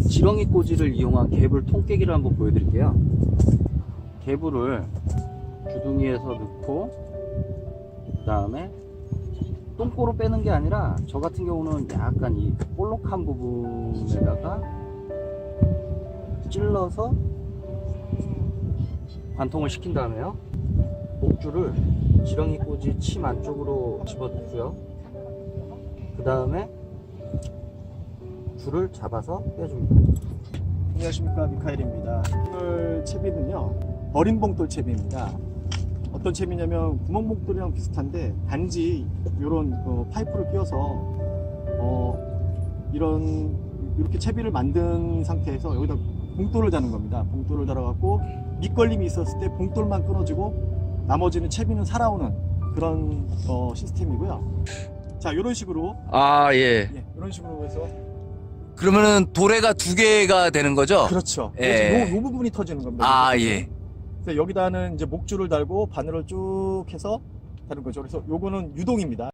지렁이 꽂이를 이용한 개불 통깨기를 한번 보여드릴게요. 개불을 주둥이에서 넣고 그 다음에 똥꼬로 빼는 게 아니라 저 같은 경우는 약간 이 볼록한 부분에다가 찔러서 관통을 시킨 다음에요. 목줄을 지렁이 꽂이 침 안쪽으로 집어넣고요. 그 다음에 줄을 잡아서 빼줍니다. 안녕하십니까 미카엘입니다. 오늘 채비는요 버린 봉돌 채비입니다. 어떤 채비냐면 구멍 봉돌이랑 비슷한데 단지 이런 파이프를 끼워서 어, 이런 이렇게 채비를 만든 상태에서 여기다 봉돌을 다는 겁니다. 봉돌을 달아갖고 밑걸림이 있었을 때 봉돌만 끊어지고 나머지는 채비는 살아오는 그런 어, 시스템이고요. 자 이런 식으로 아, 예. 예, 이런 식으로 해서 그러면은 도래가 두 개가 되는 거죠? 그렇죠. 예. 그래서 요, 요 부분이 터지는 겁니다. 아, 예. 그래서 여기다는 이제 목줄을 달고 바늘을 쭉 해서 다는 거죠. 그래서 요거는 유동입니다.